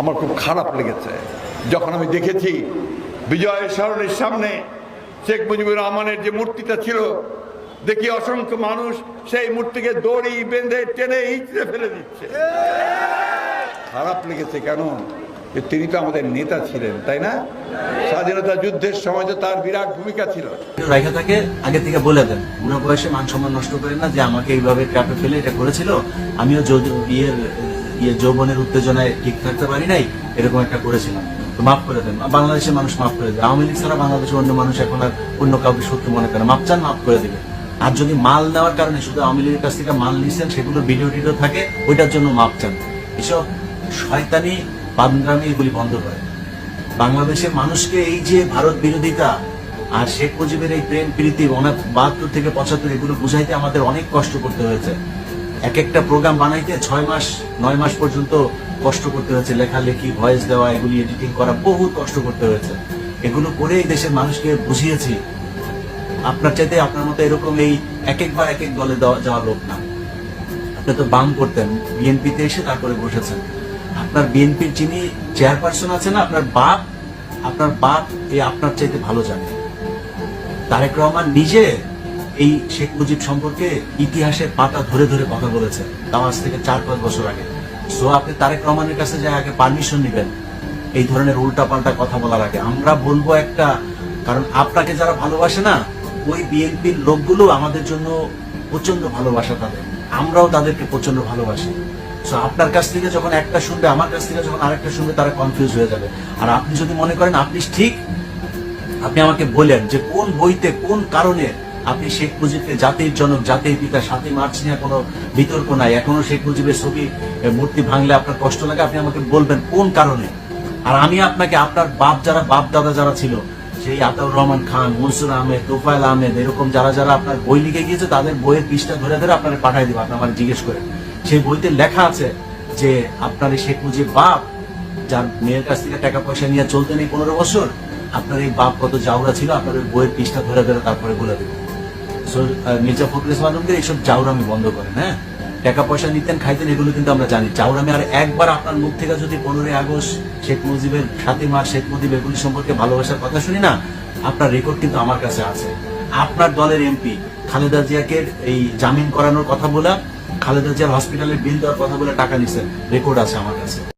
আমার খুব খারাপ লেগেছে। যখন আমি দেখেছি বিজয় সরণের সামনে শেখ মুজিবুর রহমানের যে মূর্তিটা ছিল, দেখি অসংখ্য মানুষ সেই মূর্তিকে দড়ি বেঁধে টেনে ইঁচড়ে ফেলে দিচ্ছে। খারাপ লেগেছে কেন? তিনি তো আমাদের নেতা ছিলেন, তাই না? স্বাধীনতা যুদ্ধের সময় তো তার বিরাট ভূমিকা ছিল। রাইখা তাকে আগে থেকে বলে দেন বুড়ো বয়সে মান সম্মান নষ্ট করেন না যে আমাকে এইভাবে ট্র্যাপে ফেলে এটা করেছিল, আমিও বিয়ের ইয়ে যৌবনের উত্তেজনায় ঠিক থাকতে পারি নাই, এরকম একটা করেছিলাম। তো মাফ করে দেন, বাংলাদেশের মানুষ মাফ করে দেয়। আওয়ামী লীগ ছাড়া বাংলাদেশের অন্য মানুষ এখন আর অন্য কাউকে শত্রু মনে করে। মাপ চান, মাফ করে দিবে আর যদি মাল নেওয়ার কারণে শুধু আওয়ামী লীগের কাছ থেকে মাল নিচ্ছেন সেগুলো ভিডিও টিডিও থাকে, ওইটার জন্য মাপ চান। এসব শয়তানি বান্দ্রামি এগুলি বন্ধ করে। বাংলাদেশের মানুষকে এই যে ভারত বিরোধিতা আর শেখ মুজিবের এই প্রেম, প্রীতি অনেক বাহাত্তর থেকে পঁচাত্তর, এগুলো বুঝাইতে আমাদের অনেক কষ্ট করতে হয়েছে। এক একটা প্রোগ্রাম বানাইতে ছয় মাস, নয় মাস পর্যন্ত কষ্ট করতে হয়েছে। লেখালেখি ভয়েস দেওয়া, এগুলি এডিটিং করা বহুত কষ্ট করতে হয়েছে। এগুলো করে এই দেশের মানুষকে বুঝিয়েছি, আপনার চাইতে আপনার মতো এরকম এই এক একবার এক এক দলে যাওয়া লোক না। আপনি তো বাম করতেন বিএনপিতে এসে তারপরে বসেছেন। আপনার বিএনপির যিনি চেয়ারপারসন আছেন আপনার বাপ আপনার বাপ এই আপনার চাইতে ভালো জানে। তারেক রহমান নিজে এই শেখ মুজিব সম্পর্কে ইতিহাসের পাতা ধরে ধরে কথা বলেছেন তাও আজ থেকে চার পাঁচ বছর আগে। সো আপনি তারেক রহমানের কাছে যায় আগে পারমিশন নেবেন, এই ধরনের উল্টা পাল্টা কথা বলার আগে। আমরা বলব একটা, কারণ আপনাকে যারা ভালোবাসে না, ওই বিএনপির লোকগুলো আমাদের জন্য প্রচণ্ড ভালোবাসা তাদের। আমরাও তাদেরকে প্রচণ্ড ভালোবাসি। সো আপনার কাছ থেকে যখন একটা শুনবে, আমার কাছ থেকে যখন আরেকটা শুনবে, তারা কনফিউজ হয়ে যাবে। আর আপনি যদি মনে করেন, আপনি ঠিক, আপনি আমাকে বলেন যে কোন বইতে, কোন কারণে আপনি শেখ মুজিবকে জাতির জনক, জাতির পিতা সাথে মার্চ নিয়ে কোনো বিতর্ক নাই। এখনও শেখ মুজিবের ছবি মূর্তি ভাঙলে আপনার কষ্ট লাগে, আপনি আমাকে বলবেন কোন কারণে? আর আমি আপনাকে, আপনার বাপ যারা, বাপ দাদা যারা ছিল, সেই আতাউর রহমান খান, মনসুর আহমেদ, তোফায়েল আহমেদ, এরকম যারা যারা আপনার বই লিখে গিয়েছে, তাদের বইয়ের পৃষ্ঠা ধরে ধরে আপনাকে পাঠাই দেবো, আপনি আমার জিজ্ঞেস করে সেই বইতে লেখা আছে যে, আপনার এই শেখ মুজিব বাপ, যার মেয়ের কাছ থেকে টাকা পয়সা নিয়ে চলতে নেই পনেরো বছর, আপনার এই বাপ কত জাউরা ছিল, আপনার ওই বইয়ের পৃষ্ঠা ধরে ধরে তারপরে বলে দেবো। সো মির্জা ফখরুল ইসলাম এইসব জাউরামি বন্ধ করেন হ্যাঁ? টাকা পয়সা নিতেন, খাইতেন, এগুলো কিন্তু আমরা জানি। জাউরামি, আর একবার আপনার মুখ থেকে যদি পনেরোই আগস্ট শেখ মুজিবের সাতই মার্চ শেখ মুজিব এগুলি সম্পর্কে ভালোবাসার কথা শুনি না, আপনার রেকর্ড কিন্তু আমার কাছে আছে। আপনার দলের এমপি খালেদা জিয়াকে এই জামিন করানোর কথা বলে, খালেদা জিয়ার হসপিটালের বিল দেওয়ার কথা বলে টাকা নিছেন রেকর্ড আছে আমার কাছে।